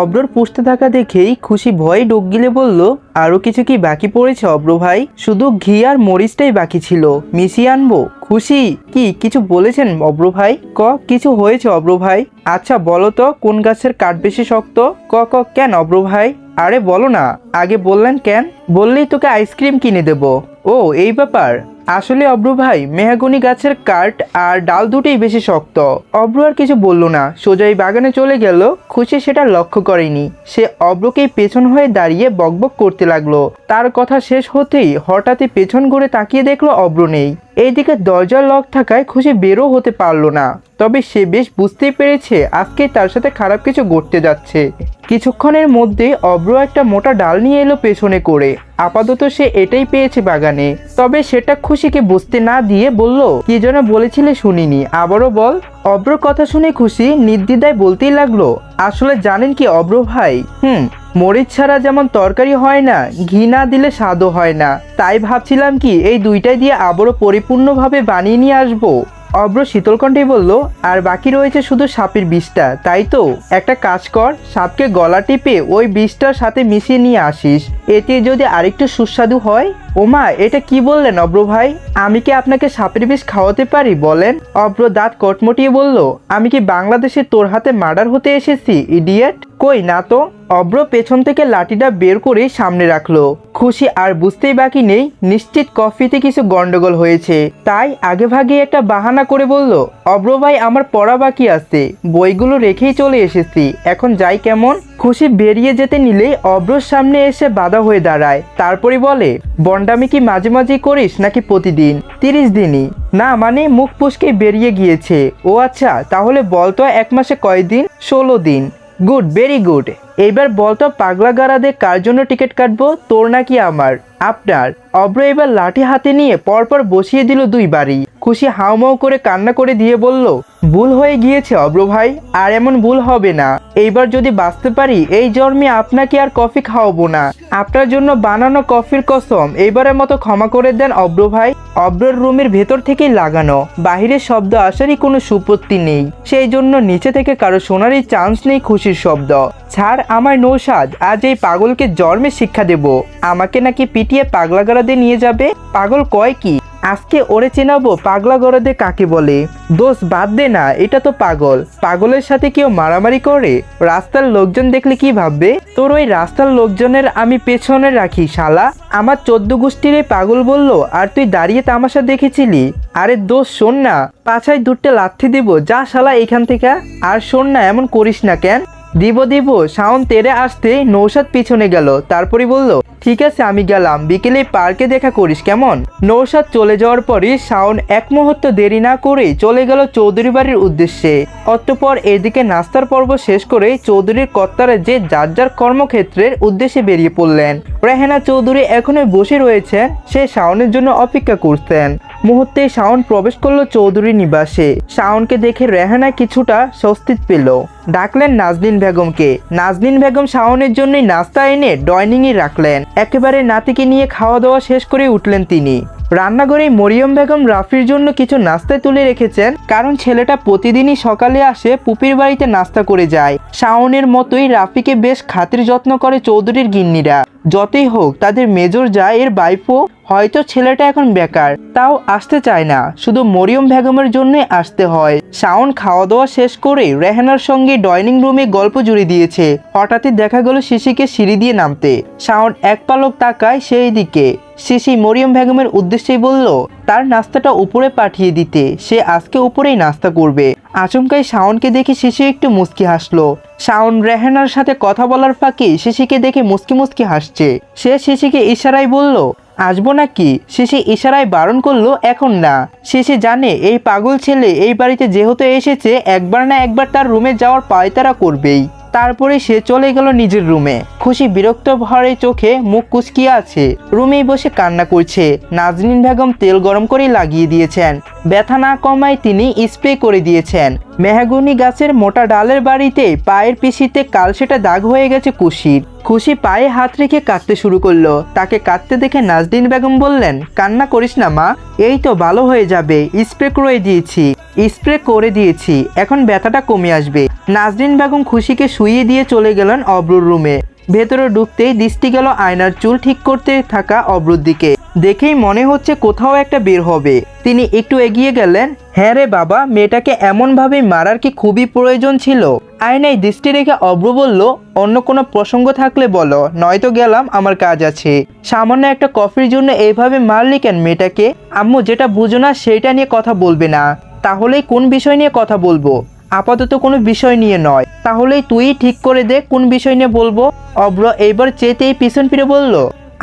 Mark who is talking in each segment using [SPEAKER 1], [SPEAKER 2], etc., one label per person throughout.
[SPEAKER 1] অব্রর পুষতে থাকা দেখেই খুশি ভয়ে ডোক গিলে বলল, আরও কিছু কি বাকি পড়েছে অব্র ভাই? শুধু ঘি আর মরিচটাই বাকি ছিল। মিশিয়ে আনব। খুশি? কি, কিছু বলেছেন অব্র ভাই? ক, কিছু হয়েছে অব্র ভাই? আচ্ছা বলো তো, কোন গাছের কাঠ বেশি শক্ত? ক ক, কেন অব্র ভাই? আরে, বলো না। আগে বললেন কেন? বললেই তোকে আইসক্রিম কিনে দেব। ও, এই ব্যাপার। আসলে অব্র ভাই, মেহাগনি গাছের কাঠ আর ডাল দুটোই বেশি শক্ত। অব্র আর কিছু বলল না। সোজাই বাগানে চলে গেল। খুশি সেটা লক্ষ্য করেনি। সে অব্রকেই পেছন হয়ে দাঁড়িয়ে বকবক করতে লাগল। তার কথা শেষ হতেই হঠাৎই পেছন ঘুরে তাকিয়ে দেখল অব্র নেই। এইদিকে দরজার লক থাকায় খুশি বেরো হতে পারল না। তবে সে বেশ বুঝতেই পেরেছে আজকে তার সাথে খারাপ কিছু ঘটতে যাচ্ছে। কিছুক্ষণের মধ্যে অব্র একটা মোটা ডাল নিয়ে এলো পেছনে করে। আপাতত সে এটাই পেয়েছে বাগানে। তবে সেটা খুশিকে বুঝতে না দিয়ে বলল, কি যেন বলেছিলে শুনিনি। আবারও বল। অব্র কথা শুনে খুশি নির্দ্বিধায় বলতেই লাগল, আসলে জানেন কি অব্র ভাই? হুম, মরিচ ছাড়া যেমন তরকারি হয় না, ঘি না দিলে স্বাদও হয় না। তাই ভাবছিলাম কি, এই দুইটাই দিয়ে আবারও পরিপূর্ণভাবে বানিয়ে নিয়ে আসব। অব্র শীতলকণ্ঠে বলল, আর বাকি রয়েছে শুধু সাপের বিষটা, তাই তো? একটা কাজ কর, সাপকে গলা টিপে ওই বিষটার সাথে মিশিয়ে নিয়ে আসিস। এতে যদি আরেকটু সুস্বাদু হয়? ওমা, এটা কি বললেন অব্র ভাই? আমি কি আপনাকে সাপের বিষ খাওয়াতে পারি, বলেন? অব্র দাঁত কটমটিয়ে বলল, আমি কি বাংলাদেশে তোর হাতে মার্ডার হতে এসেছি, ইডিয়েট? কই না তো? অব্র পেছন থেকে লাঠিটা বের করে সামনে রাখল। খুশি আর বুঝতেই বাকি নেই, নিশ্চিত কফিতে কিছু গন্ডগোল হয়েছে। তাই আগে ভাগে একটা বাহানা করে বলল, অব্র ভাই, আমার পড়া বাকি আছে। বইগুলো রেখেই চলে এসেছি। এখন যাই কেমন? খুশি বেরিয়ে যেতে নিলেই অব্রর সামনে এসে বাধা হয়ে দাঁড়ায়। তারপরে বলে, বন্ডামি কি মাঝে মাঝে করিস নাকি প্রতিদিন? তিরিশ দিনই। না মানে মুখ পুষকে বেরিয়ে গিয়েছে। ও আচ্ছা তাহলে বলতো এক মাসে কয়দিন? ষোলো দিন। গুড ভেরি গুড এবার বলতো পাগলা গারাদে কার জন্য টিকিট কাটবো? তোর নাকি আমার। আপনার। অব্র এবার লাঠি হাতে নিয়ে পরপর বসিয়ে দিল দুই বাড়ি। খুশি হাউমাউ করে কান্না করে দিয়ে বলল, ভুল হয়ে গিয়েছে, অব্র ভাই, আর এমন ভুল হবে না। এইবার যদি বাঁচতে পারি, এই জন্মে আপনাকে আর কফি খাওয়াবো না। আপনার জন্য বানানো কফির কসম, এইবারের মতো ক্ষমা করে দেন, অব্র ভাই। অব্রর রুমের ভেতর থেকেই লাগানো। বাহিরের শব্দ আসারই কোনো সুপত্তি নেই। সেই জন্য নিচে থেকে কারও শোনারই চান্স নেই খুশির শব্দ। ছাড় আমার নৌসাদ, আজ এই পাগলকে জন্মে শিক্ষা দেব। আমাকে নাকি পিটিয়ে পাগলা গড়াদে নিয়ে যাবে? পাগল কয় কি? আজকে ওরে চেনাবো পাগলা গড়াদে কাকে বলে? দোষ বাদ দে না, এটা তো পাগল। পাগলের সাথে কেউ মারামারি করে? রাস্তার লোকজন দেখলে কি ভাববে? তোর ওই রাস্তার লোকজনের আমি পেছনে রাখি, শালা। আমার চোদ্দ গোষ্ঠীর এই পাগল বলল, আর তুই দাঁড়িয়ে তামাশা দেখেছিলি? আরে দোষ শোন না, পাছায় দুটে লাথি দিব, যা শালা এখান থেকে। আর শোন না, এমন করিস না কেন? দিব দিব, শাওন তেরে আসতে নৌসাদ পিছনে গেল। তারপরে বলল, ঠিক আছে, আমি গেলাম। বিকেলে পার্কে দেখা করিস, কেমন? নৌসাদ চলে যাওয়ার পরই শাওন এক মুহূর্ত দেরি না করে চলে গেল চৌধুরী বাড়ির উদ্দেশ্যে। অতঃপর এদিকে নাস্তার পর্ব শেষ করে চৌধুরীর কর্তারা যে যার যার কর্মক্ষেত্রের উদ্দেশ্যে বেরিয়ে পড়লেন। রেহেনা চৌধুরী এখনও বসে রয়েছেন, সে শাওনের জন্য অপেক্ষা করতেন মুহূর্তে শাওন প্রবেশ করল চৌধুরী নিবাসে। শাওনকে দেখে রেহানা কিছুটা স্বস্তি পেল। ডাকলেন নাজনীন বেগমকে। নাজনীন বেগম শাওনের জন্যই নাস্তা এনে ডাইনিংয়ে রাখলেন। একেবারে নাতিকে নিয়ে খাওয়া দাওয়া শেষ করে উঠলেন তিনি। রান্নাঘরে মরিয়ম বেগম রাফির জন্য কিছু নাস্তা তুলে রেখেছেন, কারণ ছেলেটা প্রতিদিনই সকালে আসে পুপির বাড়িতে নাস্তা করে যায়। শাওনের মতোই রাফিকে বেশ খাতির যত্ন করে চৌধুরীর গিন্নিরা। যতই হোক, তাদের মেজর যা এর বাইপো, হয়তো ছেলেটা এখন বেকার, তাও আসতে চায় না। শুধু মরিয়ম বেগমের জন্য আসতে হয়। শাওন খাওয়া দাওয়া শেষ করে রেহানার সঙ্গে ডাইনিং রুমে গল্প জুড়ে দিয়েছে। হঠাৎই দেখা গেল শিশিকে সিঁড়ি দিয়ে নামতে। শাওন এক পালক তাকায় সেই দিকে। শিশি মরিয়ম বেগমের উদ্দেশ্যেই বলল তার নাস্তাটা উপরে পাঠিয়ে দিতে। সে আজকে উপরেই নাস্তা করবে। আচমকাই শাওনকে দেখে শিশি একটু মুস্কি হাসলো। শাওন রেহানার সাথে কথা বলার ফাঁকে শিশিকে দেখে মুস্কি মুস্কি হাসছে। সে শিশিকে ইশারায় বলল, আসব নাকি? শিশি ইশারায় বারণ করল, এখন না। শিশি জানে, এই পাগল ছেলে এই বাড়িতে যেহেতু এসেছে, একবার না একবার তার রুমে যাওয়ার পায়তারা করবেই। তারপরে সে চলে গেল নিজের রুমে। খুশি বিরক্ত ভরে চোখে মুখ কুচকিয়ে আছে। রুমেই বসে কান্না করছে। নাজনীন বেগম তেল গরম করে লাগিয়ে দিয়েছেন। ব্যথা না কমায় তিনি স্প্রে করে দিয়েছেন। মেহাগুনি গাছের মোটা ডালের বাড়িতে পায়ের পিসিতে কাল সেটা দাগ হয়ে গেছে কুশির। খুশি পায়ে হাত রেখে কাঁদতে শুরু করল। তাকে কাঁদতে দেখে নাজদিন বেগম বললেন, কান্না করিস না মা, এই তো ভালো হয়ে যাবে। স্প্রে করে দিয়েছি। স্প্রে করে দিয়েছি। এখন ব্যথাটা কমে আসবে। নাজরিন বেগম খুশিকে শুইয়ে দিয়ে চলে গেলেন অব্রুর রুমে। ভেতরে ঢুকতেই দৃষ্টি গেল আয়নার চুল ঠিক করতে থাকা অব্রুর দিকে। দেখেই মনে হচ্ছে কোথাও একটা বের হবে। তিনি একটু এগিয়ে গেলেন। হ্যাঁ রে বাবা, মেয়েটাকে এমনভাবে মারার কি খুবই প্রয়োজন ছিল? আয়নায় দৃষ্টি রেখে অব্র বলল, অন্য কোনো প্রসঙ্গ থাকলে বলো, নয়তো গেলাম, আমার কাজ আছে। সামান্য একটা কফির জন্য এইভাবে মারলি কেন মেয়েটাকে? আম্মু যেটা বুঝো না, সেইটা নিয়ে কথা বলবে না। তাহলেই কোন বিষয় নিয়ে কথা বলব? আপাতত কোনো বিষয় নিয়ে নয়। তাহলেই তুই ঠিক করে দে কোন বিষয় নিয়ে বলব। অব্র এইবার চেতেই পিছন ফিরে বলল,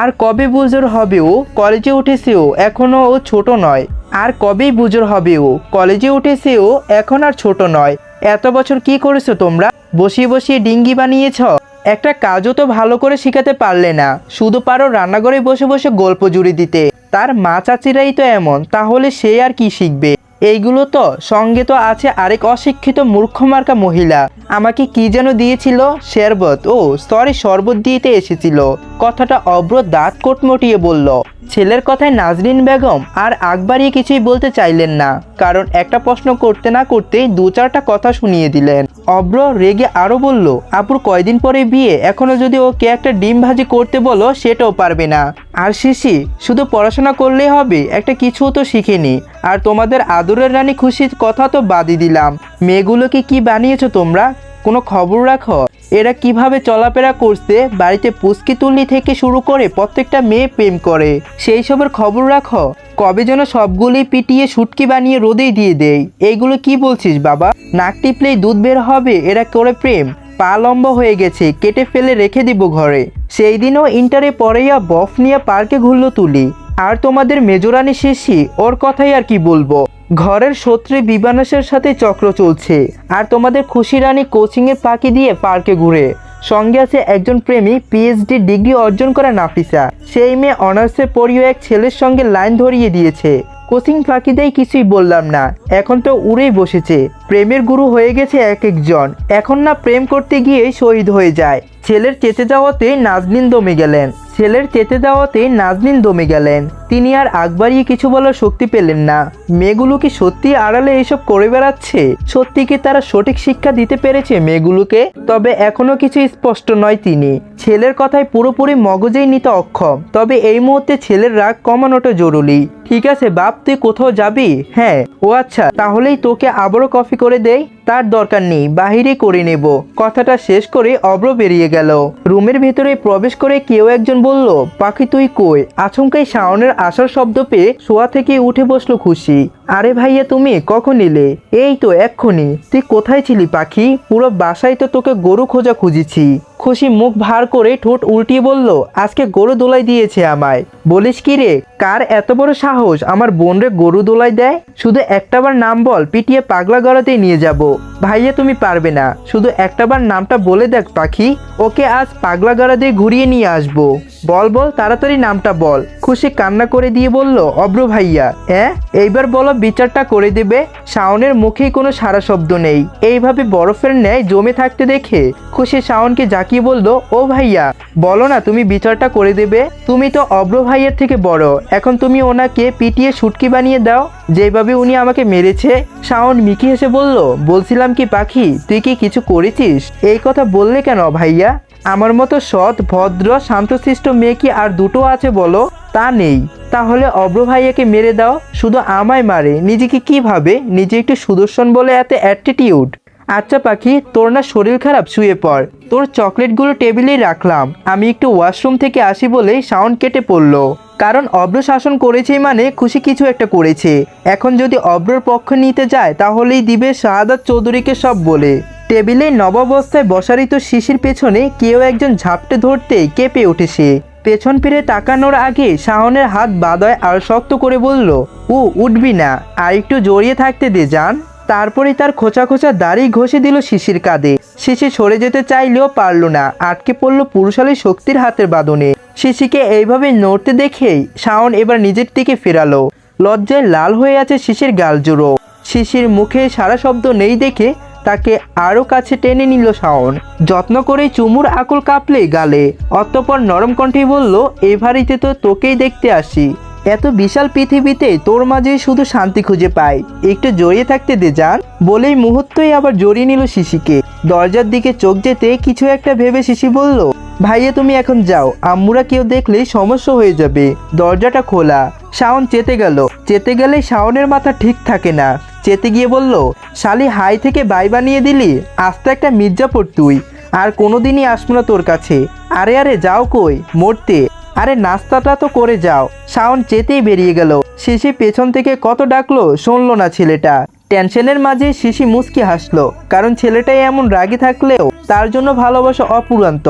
[SPEAKER 1] আর কবে বুঝোর হবে ও? কলেজে উঠেছে ও, এখনও ও ছোট নয়। আর কবেই বুঝোর হবে ও? কলেজে উঠেছে ও, এখন আর ছোট নয়। এত বছর কি করেছ তোমরা? বসিয়ে বসিয়ে ডিঙ্গি বানিয়েছ? একটা কাজও তো ভালো করে শিখাতে পারলে না। শুধু পারো রান্নাঘরে বসে বসে গল্প জুড়ে দিতে। তার মা চাচিরাই তো এমন, তাহলে সে আর কি শিখবে? এইগুলো তো সঙ্গে তো আছে আরেক অশিক্ষিত মূর্খমার্কা মহিলা। আমাকে কি যেন দিয়েছিল শেরবত? ও সরি শরবত দিতে এসেছিল। কথাটা অব্র দাঁত কোটমটিয়ে বলল। ছেলের কথায় নাজরিন বেগম আর আকবারিয়ে কিছুই বলতে চাইলেন না, কারণ একটা প্রশ্ন করতে না করতেই দু চারটা কথা শুনিয়ে দিলেন। অব্র রেগে আরও বলল, আপুর কয়দিন পরে বিয়ে? এখনও যদি ওকে একটা ডিম ভাজি করতে বলো, সেটাও পারবে না। আর শিশি, শুধু পড়াশোনা করলেই হবে? একটা কিছুও তো শিখেনি। আর তোমাদের আদরের রানী খুশির কথা তো বাদই দিলাম। মেয়েগুলোকে কি বানিয়েছো তোমরা? কোনো খবর রাখো? এরা কীভাবে চলাফেরা করছে, বাড়িতে পুস্কি তুল্লি থেকে শুরু করে প্রত্যেকটা মেয়ে প্রেম করে। সেই সবের খবর রাখো। কবে যেন সবগুলি পিটিয়ে শুটকি বানিয়ে রোদেই দিয়ে দেই এইগুলো কি বলছিস বাবা? নাক টিপলেই দুধ বের হবে, এরা করে প্রেম। পা লম্বা হয়ে গেছে, কেটে ফেলে রেখে দিব ঘরে। সেই দিনও ইন্টারে পড়াইয়া বফ নিয়ে পার্কে ঘুরলো তুলি। আর তোমাদের মেজরানি শেষি ওর কথাই আর কি বলব? ঘরের শত্রু বিবানাসের সাথে চক্র চলছে। আর তোমাদের খুশি রানী কোচিংয়ের পাকি দিয়ে পার্কে ঘুরে। সঙ্গে আছে একজন প্রেমী পিএইচডি ডিগ্রি অর্জন করা নাফিসা। সেই মেয়ে অনার্সে পড়িয়ে এক ছেলের সঙ্গে লাইন ধরিয়ে দিয়েছে। কোচিং ফাঁকি দেয় কিছুই বললাম না। এখন তো উড়েই বসেছে। প্রেমের গুরু হয়ে গেছে এক একজন। এখন না প্রেম করতে গিয়েই শহীদ হয়ে যায়। ছেলের চেতে যাওয়াতে নাজনিন দমে গেলেন। ছেলের চেতে যাওয়াতে নাজনিন দমে গেলেন। তিনি আর আগবাড়িয়ে কিছু বলার শক্তি পেলেন না। মেয়েগুলো কি সত্যি আড়ালে এইসব করে বেড়াচ্ছে? সত্যি কি তারা সঠিক শিক্ষা দিতে পেরেছে মেয়েগুলোকে? তবে এখনও কিছু স্পষ্ট নয় তিনি। ছেলের কথায় পুরোপুরি মগজেই নিতে অক্ষম। তবে এই মুহূর্তে ছেলের রাগ কমানোটা জরুরি। ঠিক আছে, বাপ, তুই কোথাও যাবি? হ্যাঁ। ও আচ্ছা তাহলেই তোকে আবারও কফি করে দেই। তার দরকার নেই, বাহিরে করে নেব। কথাটা শেষ করে অব্র বেরিয়ে গেল। রুমের ভেতরে প্রবেশ করে কেউ একজন বলল, পাখি তুই কই? আচমকাই শাওনের আসার শব্দ পেয়ে শোয়া থেকে উঠে বসল খুশি। আরে ভাইয়া, তুমি কখন এলে? এই তো, এক্ষুনি। তুই কোথায় ছিলি পাখি? পুরো বাসায় তো তোকে গরু খোঁজা খুঁজেছি। খুশি মুখ ভার করে ঠোঁট উল্টিয়ে বলল, আজকে গরু দোলাই দিয়েছে আমায়। বলিস কি রে কার এত বড় সাহস? আমার বোনরে গরু দোলাই দেয়? শুধু একটাবার নাম বল, পিটিয়ে পাগলা গড়াতেই নিয়ে যাব। ভাইয়া তুমি পারবে না। শুধু একটাবার নামটা বলে দেখ, পাখি। ওকে আজ পাগলা গড়া দিয়ে ঘুরিয়ে নিয়ে আসব। বল বল, তাড়াতাড়ি নামটা বল। খুশি কান্না করে দিয়ে বলল, অব্র ভাইয়া হ্যাঁ এইবার বলো বিচারটা করে দেবে। শাওনের মুখেই কোনো সারা শব্দ নেই। এইভাবে বরফের ন্যায় জমে থাকতে দেখে খুশি শাওনকে জাকিয়ে বলল, ও ভাইয়া, বলো না তুমি বিচারটা করে দেবে? তুমি তো অব্র ভাইয়ের থেকে বড়। এখন তুমি ওনাকে পিটিয়ে শুটকি বানিয়ে দাও। যেভাবে উনি আমাকে মেরেছে, শাওন মিকি হেসে বলল, বলছিলাম কি পাখি? তুই কি কিছু করেছিস? এই কথা বললে কেন ভাইয়া? আমার মতো সৎ, ভদ্র, শান্তশিষ্ট মেয়ে কি আর দুটো আছে বলো? তা নেই। তাহলে অব্র ভাইয়াকে মেরে দাও। শুধু আমায় মারে। নিজেকে কি ভাবে? নিজে একটু সুদর্শন বলে এত অ্যাটিটিউড আচ্ছা পাখি, তোর না শরীর খারাপ, শুয়ে পড়। তোর চকলেটগুলো টেবিলেই রাখলাম। আমি একটু ওয়াশরুম থেকে আসি বলেই সাউন্ড কেটে পড়ল। কারণ অব্র শাসন করেছেই মানে খুশি কিছু একটা করেছে। এখন যদি অব্রর পক্ষ নিতে যায়, তাহলেই দিবে শাহাদাত চৌধুরীকে সব বলে। টেবিলে নবাবস্থায় বসারিত শিশির পেছনে কেউ একজন ঝাপটে ধরতেই কেঁপে ওঠে সে পেছন ফিরে তাকানোর আগে শাওনের হাত বাদয় আর শক্ত করে বলল ও উঠবি না। আর একটু জড়িয়ে থাকতে দে যান তারপরে তার খোঁচা খোঁচা দাড়ি ঘষে দিল শিশির কাঁধে। শিশি সরে যেতে চাইলেও পারল না। আটকে পড়ল পুরুষালী শক্তির হাতের বাঁধনে। শিশিকে এইভাবে নড়তে দেখেই শাওন এবার নিজের দিকে ফেরালো। লজ্জায় লাল হয়ে আছে শিশির গাল জোড়ো শিশির মুখে সারা শব্দ নেই দেখে তাকে আরও কাছে টেনে নিল শাওন। যত্ন করে চুমুর আকুল কাঁপলে গালে। অতঃপর নরম কণ্ঠে বলল, এ বাড়িতে তো তোকেই দেখতে আসি। এত বিশাল পৃথিবীতে তোর মাঝেই শুধু শান্তি খুঁজে পাই। একটু জড়িয়ে থাকতে দে যান বলেই মুহূর্তেই আবার জড়িয়ে নিল শিশিকে। দরজার দিকে চোখ যেতে কিছু একটা ভেবে শিশি বলল, ভাইয়া, তুমি এখন যাও। আম্মুরা কেউ দেখলে সমস্যা হয়ে যাবে। দরজাটা খোলা। শাওন চেতে গেল। চেতে গেলে শাওনের মাথা ঠিক থাকে না। চেতে গিয়ে বলল, শালি, হাই থেকে বাই বানিয়ে দিলি? আস্তে একটা মির্জাপুর তুই। আর কোনোদিনই আসব না তোর কাছে। আরে আরে, যাও কই? মরতে। আরে নাস্তাটা তো করে যাও। শাওন চেতেই বেরিয়ে গেল। শিশি পেছন থেকে কত ডাকলো শুনলো না ছেলেটা। টেনশনের মাঝে শিশি মুচকি হাসলো, কারণ ছেলেটাই এমন রাগী থাকলেও তার জন্য ভালোবাসা অপুরান্ত।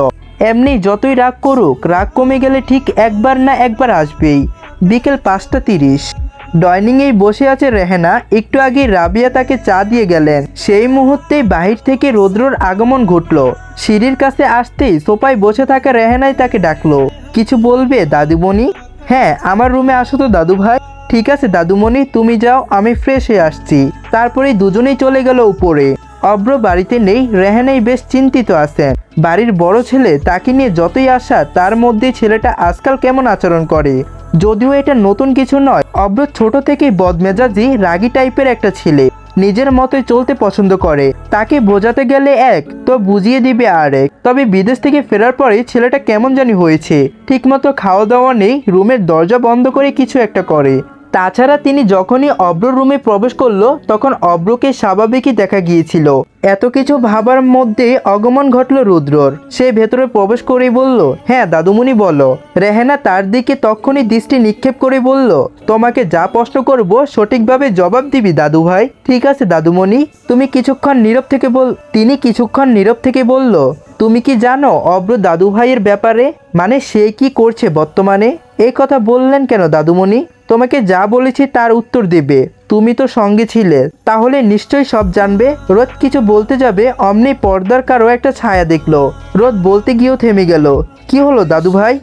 [SPEAKER 1] এমনি যতই রাগ করুক, রাগ কমে গেলে ঠিক একবার না একবার আসবেই। বিকেল পাঁচটা তিরিশ। ডাইনিংয়েই বসে আছে রেহেনা। একটু আগে রাবিয়া তাকে চা দিয়ে গেলেন। সেই মুহূর্তে বাহির থেকে রৌদ্রর আগমন ঘটলো। সিঁড়ির কাছে আসতেই সোফায় বসে থাকা রেহেনাই তাকে ডাকলো। কিছু বলবে, দাদুমণি? হ্যাঁ আমার রুমে আসো তো দাদু ভাই ঠিক আছে, দাদুমণি, তুমি যাও, আমি ফ্রেশ হয়ে আসছি। তারপরে দুজনেই চলে গেল উপরে। অব্র বাড়িতে নেই, রেহানাই বেশ চিন্তিত আছেন। বাড়ির বড় ছেলে তাকে নিয়ে যতই আসা, তার মধ্যে ছেলেটা আজকাল কেমন আচরণ করে? যদিও এটা নতুন কিছু নয়, অব্র ছোট থেকেই বদমেজাজি রাগি টাইপের একটা ছেলে। নিজের মতোই চলতে পছন্দ করে। তাকে বোঝাতে গেলে এক, তো বুঝিয়ে দিবে আরেক। তবে বিদেশ থেকে ফেরার পরে ছেলেটা কেমন জানি হয়েছে। ঠিকমতো খাওয়া দাওয়া নেই, রুমের দরজা বন্ধ করে কিছু একটা করে। তাছাড়া তিনি যখনই অব্র রুমে প্রবেশ করল, তখন অব্রকে স্বাভাবিকই দেখা গিয়েছিল। এত কিছু ভাবার মধ্যে আগমন ঘটল রুদ্রর। সে ভেতরে প্রবেশ করেই বলল হ্যাঁ দাদুমণি, বলো। রেহেনা তার দিকে তখনই দৃষ্টি নিক্ষেপ করে বলল, তোমাকে যা প্রশ্ন করব সঠিকভাবে জবাব দিবি, দাদু ভাই। ঠিক আছে, দাদুমণি। তুমি কিছুক্ষণ নীরব থেকে বল তিনি কিছুক্ষণ নীরব থেকে বলল, তুমি কি জানো অব্র দাদু ভাইয়ের ব্যাপারে? মানে সে কি করছে বর্তমানে? এই কথা বললেন কেন, দাদুমণি? তোমাকে যা বলেছি তার উত্তর দেবে। তুমি তো সঙ্গে ছিলে। তাহলে নিশ্চয়ই সব জানবে। রোদ কিছু বলতে যাবে, অমনি পর্দার কারও একটা ছায়া দেখল। রোদ বলতে গিয়েও থেমে গেল। কি হলো দাদু ভাই